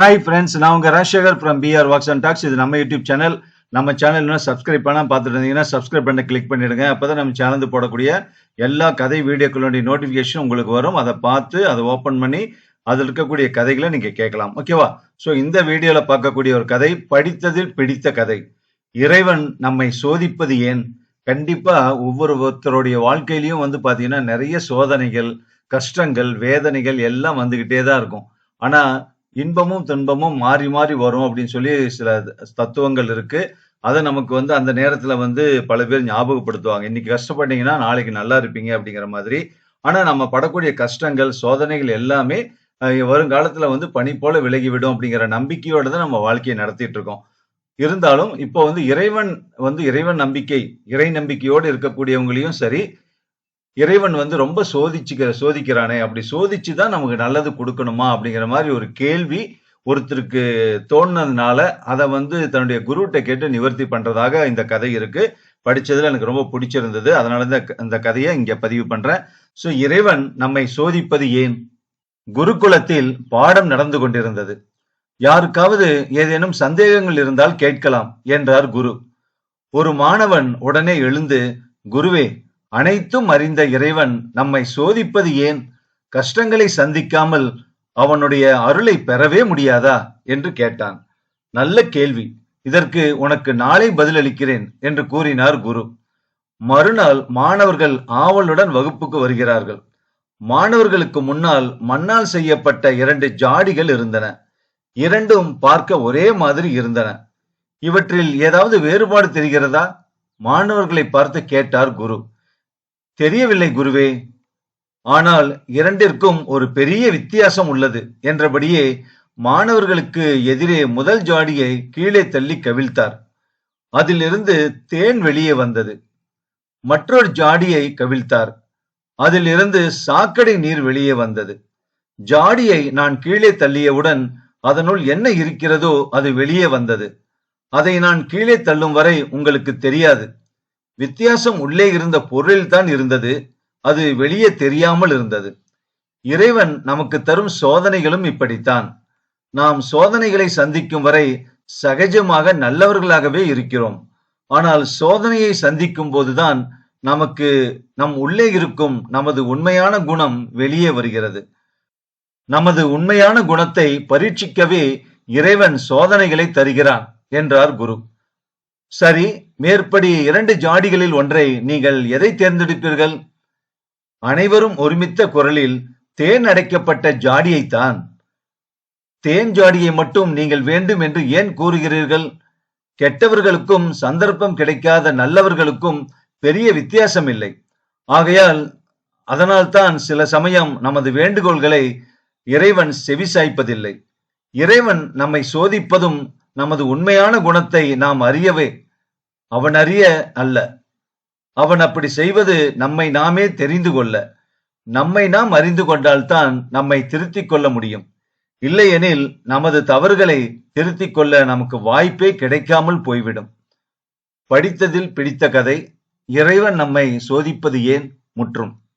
Hi friends நான் உங்க Rajasekar from PR walks and talks இது நம்ம யூடியூப் சேனல் நம்ம சேனல் இன்னும் சப்ஸ்கிரைப் பண்ணாம பார்த்துட்டு இருந்தீங்கன்னா சப்ஸ்கிரைப் பண்ண கிளிக் பண்ணிடுங்க. அப்பதான் நம்ம சேனல் போடக்கூடிய எல்லா கதை வீடியோக்களுடைய நோட்டிஃபிகேஷன் உங்களுக்கு வரும். அதை பார்த்து அதை ஓப்பன் பண்ணி அதில் இருக்கக்கூடிய கதைகளை நீங்க கேட்கலாம். ஓகேவா ஸோ இந்த வீடியோல பார்க்கக்கூடிய ஒரு கதை படித்ததில் பிடித்த கதை. இறைவன் நம்மை சோதிப்பது ஏன்? கண்டிப்பா ஒவ்வொருத்தருடைய வாழ்க்கையிலையும் வந்து பாத்தீங்கன்னா நிறைய சோதனைகள் கஷ்டங்கள் வேதனைகள் எல்லாம் வந்துகிட்டே தான் இருக்கும். ஆனா இன்பமும் துன்பமும் மாறி மாறி வரும் அப்படின்னு சொல்லி சில தத்துவங்கள் இருக்கு. அதை நமக்கு வந்து அந்த நேரத்துல வந்து பல பேர் ஞாபகப்படுத்துவாங்க. இன்னைக்கு கஷ்டப்பட்டீங்கன்னா நாளைக்கு நல்லா இருப்பீங்க அப்படிங்கிற மாதிரி. ஆனா நம்ம படக்கூடிய கஷ்டங்கள் சோதனைகள் எல்லாமே வருங்காலத்துல வந்து பனி போல விலகிவிடும் அப்படிங்கிற நம்பிக்கையோட தான் நம்ம வாழ்க்கையை நடத்திட்டு இருக்கோம். இருந்தாலும் இப்போ வந்து இறைவன் வந்து இறைவன் நம்பிக்கை இறை நம்பிக்கையோடு இருக்கக்கூடியவங்களையும் சரி இறைவன் வந்து ரொம்ப சோதிச்சுக்கிற சோதிக்கிறானே. அப்படி சோதிச்சு தான் நமக்கு நல்லது கொடுக்கணுமா அப்படிங்கிற மாதிரி ஒரு கேள்வி ஒருத்தருக்கு தோணுனதுனால அதை வந்து தன்னுடைய குருகிட்ட கேட்டு நிவர்த்தி பண்றதாக இந்த கதை இருக்கு. படிச்சதுல எனக்கு ரொம்ப பிடிச்சிருந்தது. அதனால இந்த இந்த கதையை இங்க பதிவு பண்றேன். ஸோ இறைவன் நம்மை சோதிப்பது ஏன்? குருகுலத்தில் பாடம் நடந்து கொண்டிருந்தது. யாருக்காவது ஏதேனும் சந்தேகங்கள் இருந்தால் கேட்கலாம் என்றார் குரு. ஒரு மாணவன் உடனே எழுந்து குருவே அனைத்தும் அறிந்த இறைவன் நம்மை சோதிப்பது ஏன்? கஷ்டங்களை சந்திக்காமல் அவனுடைய அருளை பெறவே முடியாதா? என்று கேட்டான். நல்ல கேள்வி. இதற்கு உனக்கு நாளை பதிலளிக்கிறேன் என்று கூறினார் குரு. மறுநாள் மாணவர்கள் ஆவலுடன் வகுப்புக்கு வருகிறார்கள். மாணவர்களுக்கு முன்னால் மண்ணால் செய்யப்பட்ட இரண்டு ஜாடிகள் இருந்தன. இரண்டும் பார்க்க ஒரே மாதிரி இருந்தன. இவற்றில் ஏதாவது வேறுபாடு தெரிகிறதா? மாணவர்களை பார்த்து கேட்டார் குரு. தெரியவில்லை குருவே. ஆனால் இரண்டிற்கும் ஒரு பெரிய வித்தியாசம் உள்ளது என்றபடியே மாணவர்களுக்கு எதிரே முதல் ஜாடியை கீழே தள்ளி கவிழ்த்தார். அதிலிருந்து தேன் வெளியே வந்தது. மற்றொரு ஜாடியை கவிழ்த்தார். அதிலிருந்து சாக்கடை நீர் வெளியே வந்தது. ஜாடியை நான் கீழே தள்ளியவுடன் அதனுள் என்ன இருக்கிறதோ அது வெளியே வந்தது. அதை நான் கீழே தள்ளும் வரை உங்களுக்கு தெரியாது. வித்தியாசம் உள்ளே இருந்த பொருளில்தான் இருந்தது அது வெளியே தெரியாமல் இருந்தது. இறைவன் நமக்கு தரும் சோதனைகளும் இப்படித்தான். நாம் சோதனைகளை சந்திக்கும் வரை சகஜமாக நல்லவர்களாகவே இருக்கிறோம். ஆனால் சோதனையை சந்திக்கும் போதுதான் நமக்கு நம் உள்ளே இருக்கும் நமது உண்மையான குணம் வெளியே வருகிறது. நமது உண்மையான குணத்தை பரீட்சிக்கவே இறைவன் சோதனைகளை தருகிறான் என்றார் குரு. சரி மேற்படி இரண்டு ஜாடிகளில் ஒன்றை நீங்கள் எதை தேர்ந்தெடுப்பீர்கள் அனைவரும் ஒருமித்த குரலில் தேன் அடைக்கப்பட்ட ஜாடியைத்தான். தேன் ஜாடியை மட்டும் நீங்கள் வேண்டும் என்று ஏன் கூறுகிறீர்கள்? கெட்டவர்களுக்கும் சந்தர்ப்பம் கிடைக்காத நல்லவர்களுக்கும் பெரிய வித்தியாசம் இல்லை ஆகையால் அதனால்தான் சில சமயம் நமது வேண்டுகோள்களை இறைவன் செவிசாய்ப்பதில்லை. இறைவன் நம்மை சோதிப்பதும் நமது உண்மையான குணத்தை நாம் அறியவே அவன் அறிய அல்ல. அவன் அப்படி செய்வது நம்மை நாமே தெரிந்து கொள்ள. நம்மை நாம் அறிந்து கொண்டால்தான் நம்மை திருத்திக் கொள்ள முடியும். இல்லையெனில் நமது தவறுகளை திருத்திக் கொள்ள நமக்கு வாய்ப்பே கிடைக்காமல் போய்விடும். படித்ததில் பிடித்த கதை இறைவன் நம்மை சோதிப்பது ஏன் முற்றும்?